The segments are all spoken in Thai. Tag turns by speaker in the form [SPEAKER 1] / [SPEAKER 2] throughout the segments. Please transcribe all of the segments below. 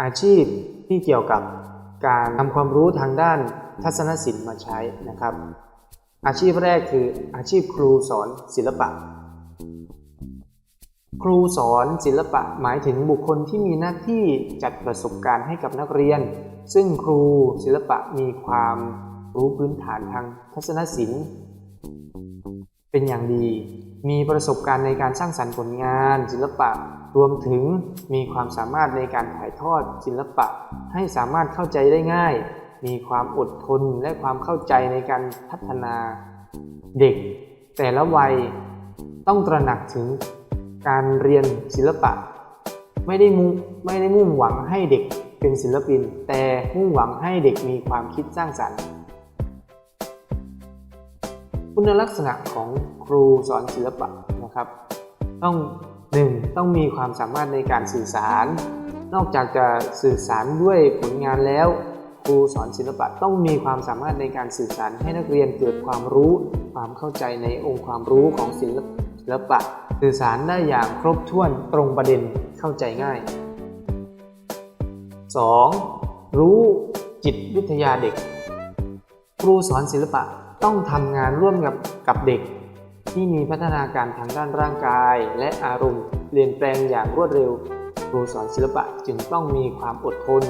[SPEAKER 1] อาชีพที่เกี่ยวกับการนำความรู้ทางด้านทัศนศิลป์มาใช้นะครับ อาชีพแรกคืออาชีพครูสอนศิลปะ ครูสอนศิลปะหมายถึงบุคคลที่มีหน้าที่จัดประสบการณ์ให้กับนักเรียน ซึ่งครูศิลปะมีความรู้พื้นฐานทางทัศนศิลป์ เป็นอย่างดี มีประสบการณ์ในการสร้างสรรค์ผลงานศิลปะ รวมถึงมีความสามารถในการถ่ายทอดศิลปะ ให้สามารถเข้าใจได้ง่าย มีความอดทนและความเข้าใจในการพัฒนาเด็ก แต่ละวัยต้องตระหนักถึงการเรียนศิลปะ ไม่ได้มุ่งไม่ได้มุ่งหวังให้เด็กเป็นศิลปิน แต่มุ่งหวังให้เด็กมีความคิดสร้างสรรค์ คุณลักษณะของครูสอนศิลปะนะครับ ต้อง 1. ต้องมีความสามารถในการสื่อสาร นอกจากจะสื่อสารด้วยผลงานแล้ว ครูสอนศิลปะต้องมีความสามารถในการสื่อสารให้นักเรียนเกิดความรู้ ความเข้าใจในองค์ความรู้ของศิลปะ สื่อสารได้อย่างครบถ้วนตรงประเด็นเข้าใจง่าย 2. รู้จิตวิทยาเด็ก ครูสอนศิลปะต้องทำงานร่วมกับกับเด็ก ที่มีพัฒนาการทางด้านร่างกาย และอารมณ์เปลี่ยนแปลงอย่างรวดเร็ว ครูสอนศิลปะจึงต้องมีความอดทน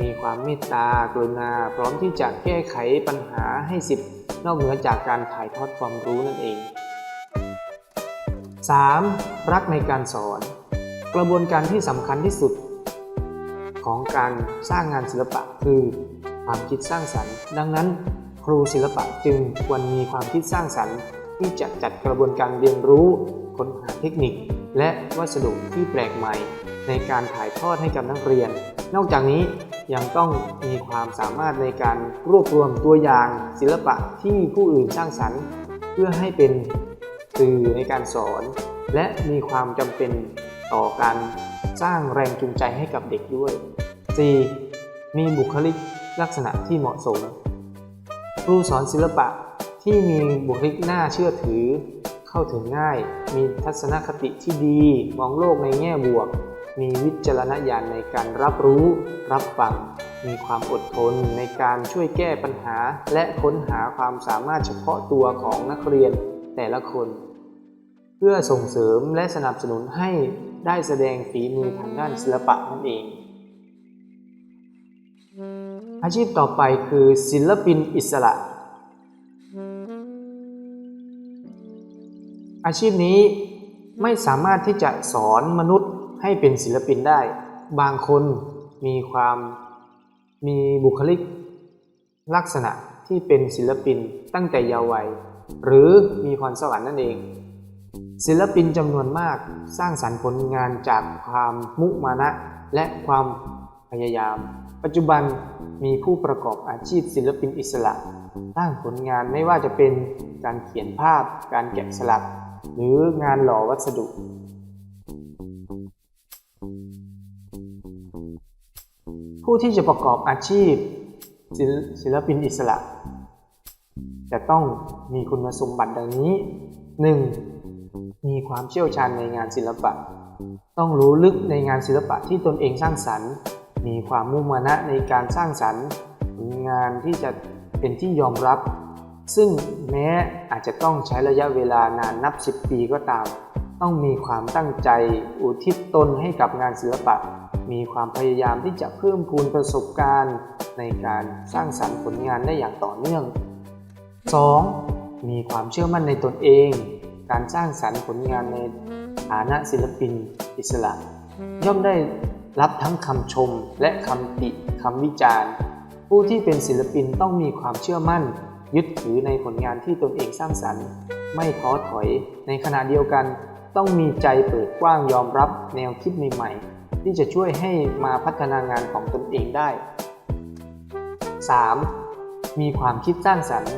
[SPEAKER 1] มีความเมตตากรุณา พร้อมที่จะแก้ไขปัญหาให้สิทธิ์นอกเหนือจากการถ่ายทอดความรู้นั่นเอง 3. รักในการสอน กระบวนการที่สำคัญที่สุด ของการสร้างงานศิลปะคือความคิดสร้างสรรค์ ดังนั้น ครูศิลปะจึงควรมีความคิดสร้างสรรค์ ที่จะจัดกระบวนการเรียนรู้ค้นหาเทคนิค และวัสดุที่แปลกใหม่ ในการถ่ายทอดให้กับนักเรียน นอกจากนี้ยังต้องมีความสามารถในการรวบรวมตัวอย่างศิลปะที่ผู้อื่นสร้างสรรค์ เพื่อให้เป็นสื่อในการสอน และมีความจำเป็นต่อการสร้างแรงจูงใจให้กับเด็กด้วย 4. มีบุคลิกลักษณะที่เหมาะสม ครูสอนศิลปะ ที่มีบุคลิกน่าเชื่อถือ เข้าถึงง่าย มีทัศนคติที่ดี มองโลกในแง่บวก มีวิจารณญาณในการรับรู้ รับฟัง มีความอดทนในการช่วยแก้ปัญหา และค้นหาความสามารถเฉพาะตัวของนักเรียนแต่ละคน เพื่อส่งเสริมและสนับสนุนให้ได้แสดงฝีมือทางด้านศิลปะนั่นเอง อาชีพต่อไปคือศิลปินอิสระ อาชีพนี้ไม่สามารถที่จะสอนมนุษย์ให้เป็นศิลปินได้ บางคนมีความมีบุคลิก ลักษณะที่เป็นศิลปินตั้งแต่เยาว์วัย หรือมีพรสวรรค์นั่นเอง ศิลปินจำนวนมากสร้างสรรค์ผลงานจากความมุมานะและความพยายาม ปัจจุบันมีผู้ประกอบอาชีพศิลปินอิสระสร้างผลงานไม่ว่าจะเป็นการเขียนภาพ การแกะสลัก หรืองานหล่อวัสดุ ผู้ที่จะประกอบอาชีพศิลปินอิสระ จะต้องมีคุณสมบัติดังนี้ 1. มีความเชี่ยวชาญในงานศิลปะ ต้องรู้ลึกในงานศิลปะที่ตนเองสร้างสรรค์ มีความมุ่งมานะในการสร้างสรรค์ผลงานที่จะเป็นที่ยอมรับ ซึ่งแม้อาจจะต้องใช้ระยะเวลานานนับ 10 ปีก็ตาม ต้องมีความตั้งใจ อุทิศตนให้กับงานศิลปะ มีความพยายามที่จะเพิ่มพูนประสบการณ์ ในการสร้างสรรค์ผลงานได้อย่างต่อเนื่อง 2. มีความเชื่อมั่นในตนเอง การสร้างสรรค์ผลงานในฐานะศิลปินอิสระ ย่อมได้รับทั้งคำชมและคำติคำวิจารณ์ ผู้ที่เป็นศิลปินต้องมีความเชื่อมั่น ยึดถือในผลงานที่ตนเองสร้างสรรค์ ไม่ท้อถอย ในขณะเดียวกัน ต้องมีใจเปิดกว้างยอมรับแนวคิดใหม่ๆ ที่จะช่วยให้มาพัฒนางานของตนเองได้ 3. มีความคิดสร้างสรรค์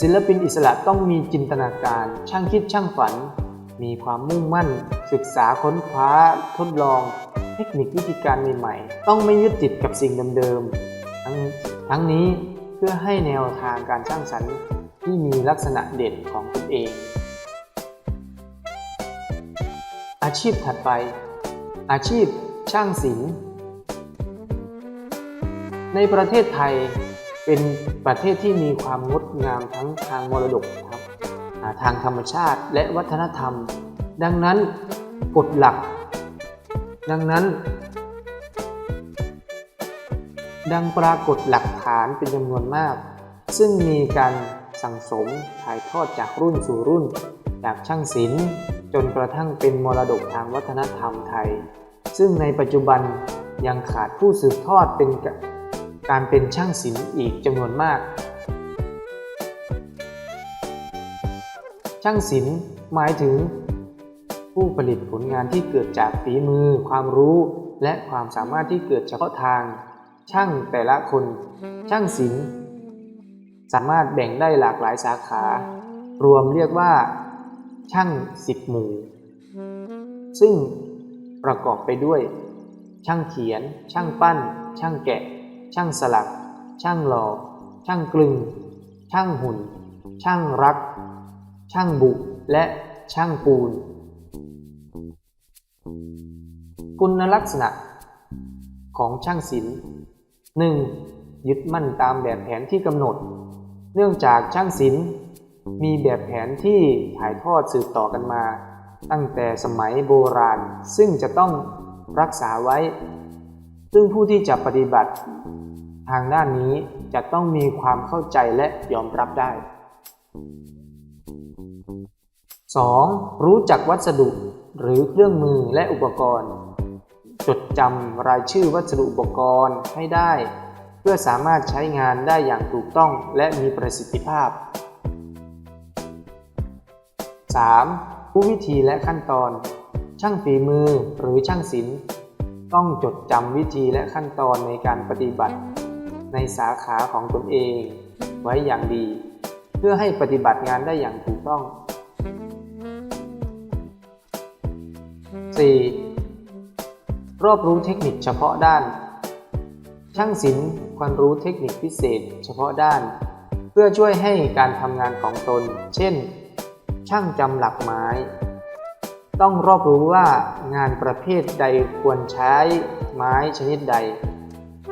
[SPEAKER 1] ศิลปินอิสระต้องมีจินตนาการ ช่างคิดช่างฝัน มีความมุ่งมั่น ศึกษาค้นคว้า ทดลอง เทคนิควิธีการใหม่ๆ ต้องไม่ยึดติดกับสิ่งเดิมๆทั้งทั้งนี้ พื่อให้แนวทางการสร้างสรรค์ที่มีลักษณะเด่นของตนเอง อาชีพถัดไป อาชีพช่างศิลป์ในประเทศไทยเป็นประเทศที่มีความงดงามทั้งทางมรดกครับทางธรรมชาติและวัฒนธรรม ดังนั้นกฎหลัก ดังนั้น ดังปรากฏหลักฐานเป็นจำนวนมาก ซึ่งมีการสั่งสมถ่ายทอดจากรุ่นสู่รุ่น จากช่างศิลป์จนกระทั่งเป็นมรดกทางวัฒนธรรมไทย ซึ่งในปัจจุบันยังขาดผู้สืบทอดเป็นกะการเป็นช่างศิลป์อีกจำนวนมาก ช่างศิลป์หมายถึง ผู้ผลิตผลงานที่เกิดจากฝีมือ ความรู้ และความสามารถที่เกิดเฉพาะทาง ช่างแต่ละคน ช่างศิลป์สามารถแบ่งได้หลากหลายสาขา รวมเรียกว่า ช่างสิบหมู่ ซึ่งประกอบไปด้วย ช่างเขียน ช่างปั้น ช่างแกะ ช่างสลัก ช่างหล่อ ช่างกลึง ช่างหุ่น ช่างรัก ช่างบุ และช่างปูน คุณลักษณะของช่างศิลป์ 1. ยึดมั่นตามแบบแผนที่กำหนด เนื่องจากช่างศิลป์มีแบบแผนที่ถ่ายทอดสืบต่อกันมา ตั้งแต่สมัยโบราณ ซึ่งจะต้องรักษาไว้ ซึ่งผู้ที่จะปฏิบัติ ทางด้านนี้จะต้องมีความเข้าใจและยอมรับได้ 2. รู้จักวัสดุหรือเครื่องมือและอุปกรณ์ จดจำรายชื่อวัสดุอุปกรณ์ให้ได้ เพื่อสามารถใช้งานได้อย่างถูกต้องและมีประสิทธิภาพ 3. ผู้วิธีและขั้นตอน ช่างฝีมือหรือช่างศิลป์ต้องจดจำวิธีและขั้นตอนในการปฏิบัติ ในสาขาของตนเอง ไว้อย่างดี เพื่อให้ปฏิบัติงานได้อย่างถูกต้อง 4. รอบรู้เทคนิคเฉพาะด้าน ช่างศิลป์ควรรู้เทคนิคพิเศษเฉพาะด้าน เพื่อช่วยให้การทำงานของตน เช่น ช่างจำหลักไม้ ต้องรอบรู้ว่างานประเภทใดควรใช้ไม้ชนิดใด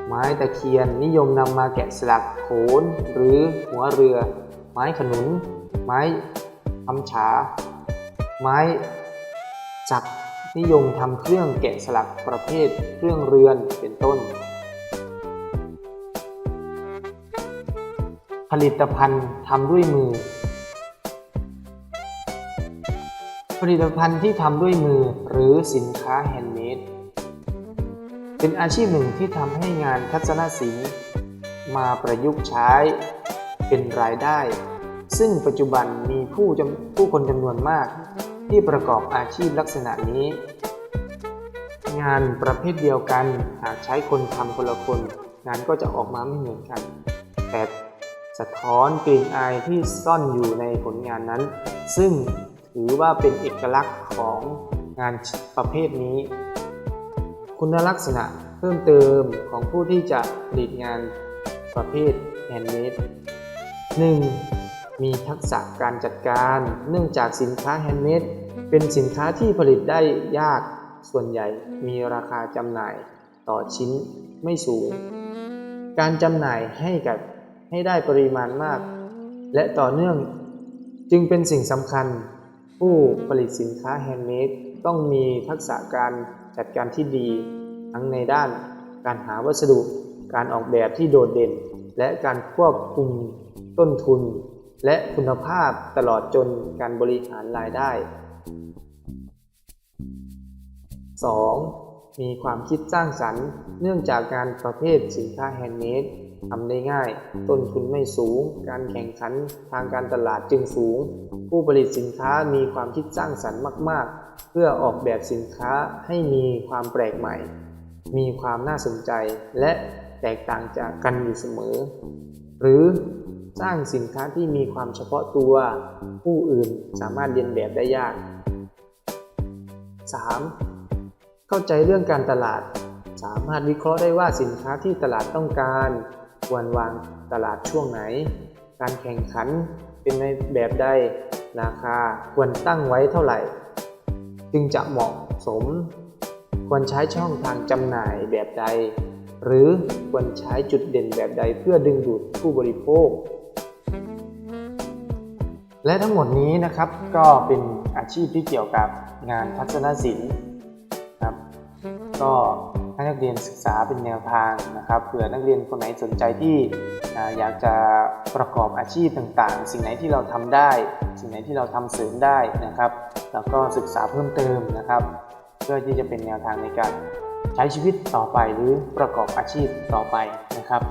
[SPEAKER 1] ไม้ตะเคียนนิยมนำมาแกะสลักโขนหรือหัวเรือ ไม้ขนุน ไม้ทำฉา ไม้จักร นิยมทำเครื่องแกะสลักประเภท เครื่องเรือนเป็นต้น ผลิตภัณฑ์ทำด้วยมือ ผลิตภัณฑ์ที่ทำด้วยมือหรือสินค้าแฮนด์เมดเป็นอาชีพหนึ่งที่ทำให้งานทัศนศิลป์มาประยุกต์ใช้เป็นรายได้ ซึ่งปัจจุบันมีผู้จำผู้คนจำนวนมาก ที่ประกอบอาชีพลักษณะนี้ งานประเภทเดียวกันหากใช้คนทำคนละคน งานก็จะออกมาไม่เหมือนกัน แต่สะท้อนกลิ่นอายที่ซ่อนอยู่ในผลงานนั้น ซึ่งถือว่าเป็นเอกลักษณ์ของงานประเภทนี้ คุณลักษณะเพิ่มเติมของผู้ที่จะผลิตงานประเภทแฮนด์เมด 1. มีทักษะการจัดการ เนื่องจากสินค้าแฮนด์เมดเป็นสินค้าที่ผลิตได้ยาก ส่วนใหญ่มีราคาจำหน่ายต่อชิ้นไม่สูง การจำหน่ายให้กับให้ได้ปริมาณมาก และต่อเนื่องจึงเป็นสิ่งสำคัญ ผู้ผลิตสินค้าแฮนด์เมดต้องมีทักษะการจัดการที่ดี ทั้งในด้านการหาวัสดุ การออกแบบที่โดดเด่น และการควบคุมต้นทุน และคุณภาพตลอดจนการบริหารรายได้ 2. มีความคิดสร้างสรรค์ เนื่องจากงานประเภทสินค้าแฮนด์เมดทำได้ง่าย ต้นทุนไม่สูง การแข่งขันทางการตลาดจึงสูง ผู้ผลิตสินค้ามีความคิดสร้างสรรค์มาก ๆ เพื่อออกแบบสินค้าให้มีความแปลกใหม่ มีความน่าสนใจและแตกต่างจากกันอยู่เสมอ หรือ สร้างสินค้าที่มีความเฉพาะตัวผู้อื่นสามารถเรียนแบบได้ยาก 3. เข้าใจเรื่องการตลาด สามารถวิเคราะห์ได้ว่าสินค้าที่ตลาดต้องการ ควรวางตลาดช่วงไหน การแข่งขันเป็นในแบบใดราคาควรตั้งไว้เท่าไหร่ จึงจะเหมาะสม ควรใช้ช่องทางจำหน่ายแบบใด หรือควรใช้จุดเด่นแบบใดเพื่อดึงดูดผู้บริโภค และทั้งหมดนี้นะครับก็เป็นอาชีพที่เกี่ยวกับงานทัศนศิลป์ครับก็ให้นักเรียนศึกษาเป็นแนวทางนะครับเผื่อนักเรียนคนไหนสนใจที่อ่าอยากจะประกอบอาชีพต่างๆ สิ่งไหนที่เราทำได้ สิ่งไหนที่เราทำเสริมได้นะครับแล้วก็ศึกษาเพิ่มเติมนะครับเพื่อที่จะเป็นแนวทางในการใช้ชีวิตต่อไปหรือประกอบอาชีพต่อไปนะครับ